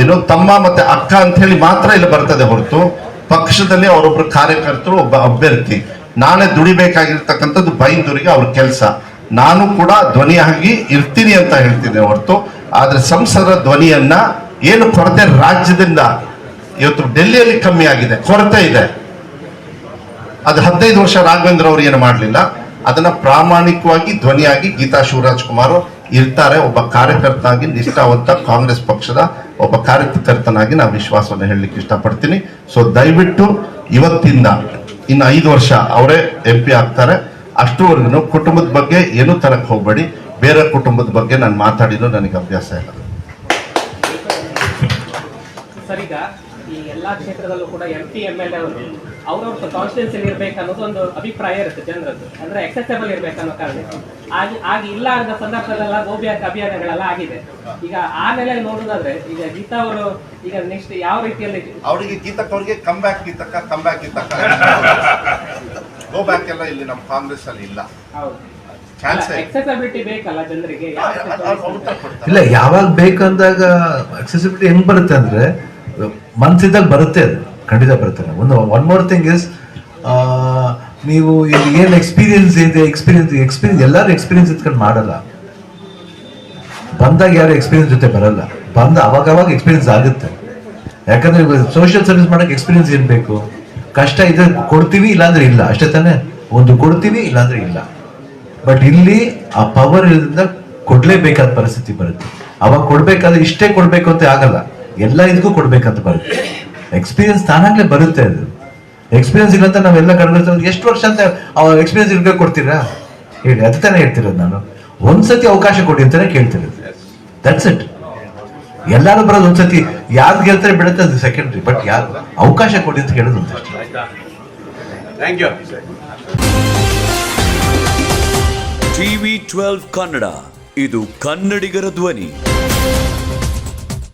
ಏನು, ತಮ್ಮ ಮತ್ತೆ ಅಕ್ಕ ಅಂತ ಮಾತ್ರ ಇಲ್ಲಿ ಬರ್ತದೆ ಹೊರತು. ಪಕ್ಷದಲ್ಲಿ ಅವರೊಬ್ಬರು ಕಾರ್ಯಕರ್ತರು, ಒಬ್ಬ ಅಭ್ಯರ್ಥಿ. ನಾಳೆ ದುಡಿಬೇಕಾಗಿರ್ತಕ್ಕಂಥದ್ದು ಬೈಂದೂರಿಗೆ ಅವ್ರ ಕೆಲಸ. ನಾನು ಕೂಡ ಧ್ವನಿಯಾಗಿ ಇರ್ತೀನಿ ಅಂತ ಹೇಳ್ತೀನಿ ಹೊರತು. ಆದರೆ ಸಂಸದರ ಧ್ವನಿಯನ್ನ ಏನು ಕೊರತೆ ರಾಜ್ಯದಿಂದ ಇವತ್ತು ಡೆಲ್ಲಿಯಲ್ಲಿ ಕಮ್ಮಿ ಆಗಿದೆ, ಕೊರತೆ ಇದೆ. ಅದು ಹದಿನೈದು ವರ್ಷ ರಾಘವೇಂದ್ರ ಅವರು ಏನು ಮಾಡಲಿಲ್ಲ. ಅದನ್ನ ಪ್ರಾಮಾಣಿಕವಾಗಿ ಧ್ವನಿಯಾಗಿ ಗೀತಾ ಶಿವರಾಜ್ ಕುಮಾರ್ ಇರ್ತಾರೆ. ಒಬ್ಬ ಕಾರ್ಯಕರ್ತನಾಗಿ, ನಿಷ್ಠಾವಂತ ಕಾಂಗ್ರೆಸ್ ಪಕ್ಷದ ಒಬ್ಬ ಕಾರ್ಯಕರ್ತನಾಗಿ ನಾನು ವಿಶ್ವಾಸವನ್ನು ಹೇಳಲಿಕ್ಕೆ ಇಷ್ಟಪಡ್ತೀನಿ. ಸೊ ದಯವಿಟ್ಟು ಇವತ್ತಿಂದ ಇನ್ನು ಐದು ವರ್ಷ ಅವರೇ ಎಂ ಪಿ ಆಗ್ತಾರೆ. ಅಷ್ಟುವರೆಗೂ ಕುಟುಂಬದ ಬಗ್ಗೆ ಏನೂ ತರಕ್ಕೆ ಹೋಗಬೇಡಿ. ಬೇರೆ ಕುಟುಂಬದ ಬಗ್ಗೆ ನಾನು ಮಾತಾಡಿದ್ದು ನನಗೆ ಅಭ್ಯಾಸ ಇಲ್ಲ. ಸರಿಗ ಈ ಎಲ್ಲಾ ಕ್ಷೇತ್ರದಲ್ಲೂ ಕೂಡ ಎಂ ಪಿ ಎಂ ಎಲ್ ಅವರು ಅವ್ರವ್ರ ಕಾನ್ಸ್ಟಿಟ್ಯೂನ್ಸಿ ಇರ್ಬೇಕು ಅನ್ನೋದು ಒಂದು ಅಭಿಪ್ರಾಯ ಇರುತ್ತೆ ಜನರದ್ದು. ಅಂದ್ರೆ ಎಕ್ಸೆಸಬಲ್ ಇರ್ಬೇಕನ್ನೋ ಕಾರಣ ಆಗಿ ಆಗ ಇಲ್ಲ ಅಂತ ಸಂದರ್ಭದಲ್ಲ ಗೋಬಿ ಅಭಿಯಾನಗಳೆಲ್ಲ ಆಗಿದೆ. ಈಗ ಆ ನೆಲೆ ನೋಡುದಾದ್ರೆ ಈಗ ಗೀತಾ ಅವರು ಈಗ ನೆಕ್ಸ್ಟ್ ಯಾವ ರೀತಿಯಲ್ಲಿ ಅವರಿಗೆ ಗೀತಕ್ಕ ಅವ್ರಿಗೆ ಕಮ್ ಬ್ಯಾಕ್ ಗೀತಕ್ಕ ಕಮ್ ಬ್ಯಾಕ್ ಗೀತಕ್ಕ. ಗೋ ಬ್ಯಾಕ್ ಎಲ್ಲ ಇಲ್ಲಿ ನಮ್ಮ ಕಾಂಗ್ರೆಸ್ ಅಲ್ಲಿ ಇಲ್ಲ? ಇಲ್ಲ. ಯಾವಾಗ ಬೇಕಂದಾಗ ಅಕ್ಸೆಸಿಬಿಲಿಟಿ ಹೆಂಗ್ ಬರುತ್ತೆ ಅಂದ್ರೆ ಮನ್ಸಿದಾಗ ಬರುತ್ತೆ ಅದು. ಖಂಡಿತ ಬರ್ತಾರೆ ಒಂದು ಒನ್ ಮೋರ್ ಥಿಂಗ್ ಇಸ್ ನೀವು ಇಲ್ಲಿ ಏನು ಎಕ್ಸ್ಪೀರಿಯನ್ಸ್ ಇದೆ ಎಕ್ಸ್ಪೀರಿಯನ್ಸ್ ಎಕ್ಸ್ಪೀರಿಯನ್ಸ್ ಎಲ್ಲರೂ ಎಕ್ಸ್ಪೀರಿಯನ್ಸ್ ಇಟ್ಕೊಂಡು ಮಾಡಲ್ಲ. ಬಂದಾಗ ಯಾರು ಎಕ್ಸ್ಪೀರಿಯನ್ಸ್ ಜೊತೆ ಬರಲ್ಲ. ಬಂದ ಅವಾಗ ಅವಾಗ ಎಕ್ಸ್ಪೀರಿಯನ್ಸ್ ಆಗುತ್ತೆ. ಯಾಕಂದ್ರೆ ಸೋಷಿಯಲ್ ಸರ್ವಿಸ್ ಮಾಡೋಕೆ ಎಕ್ಸ್ಪೀರಿಯನ್ಸ್ ಏನು ಬೇಕು? ಕಷ್ಟ ಇದೆ ಕೊಡ್ತೀವಿ, ಇಲ್ಲಾಂದ್ರೆ ಇಲ್ಲ. ಅಷ್ಟೇ ತಾನೇ? ಒಂದು ಕೊಡ್ತೀವಿ, ಇಲ್ಲಾಂದ್ರೆ ಇಲ್ಲ. ಬಟ್ ಇಲ್ಲಿ ಆ ಪವರ್ ಇರೋದ್ರಿಂದ ಕೊಡ್ಲೇಬೇಕಾದ ಪರಿಸ್ಥಿತಿ ಬರುತ್ತೆ. ಅವಾಗ ಕೊಡ್ಬೇಕಾದ್ರೆ ಇಷ್ಟೇ ಕೊಡ್ಬೇಕು ಅಂತ ಆಗಲ್ಲ. ಎಲ್ಲ ಇದಕ್ಕೂ ಕೊಡ್ಬೇಕಂತ ಬರುತ್ತೆ. ಎಕ್ಸ್ಪೀರಿಯನ್ಸ್ ತಾನಾಗ್ಲೇ ಬರುತ್ತೆ ಅದು. ಎಕ್ಸ್ಪೀರಿಯನ್ಸ್ ಇಲ್ಲ ಅಂತ ನಾವೆಲ್ಲ ಕಡಿಮೆ ಎಷ್ಟು ವರ್ಷ ಅಂತ ಎಕ್ಸ್ಪೀರಿಯನ್ಸ್ ಇರ್ಬೇಕು ಕೊಡ್ತೀರಾ? ಹೇಳಿ ಅದು ತಾನೇ ಹೇಳ್ತಿರೋದು ನಾನು. ಒಂದ್ಸತಿ ಅವಕಾಶ ಕೊಡಿ ಅಂತಾನೆ ಕೇಳ್ತಿರೋದು. ದಟ್ಸ್ ಇಟ್ ಎಲ್ಲಾರು ಬರೋದು ಒಂದ್ಸತಿ. ಯಾರು ಗೆಲ್ತಾರೆ ಬಿಡುತ್ತೆ ಅದು ಸೆಕೆಂಡ್ರಿ ಬಟ್ ಯಾರು? ಅವಕಾಶ ಕೊಡಿ ಅಂತ ಕೇಳೋದು ಅಂತ thank you TV twelve Kannada ಇದು ಕನ್ನಡಿಗರ ಧ್ವನಿ.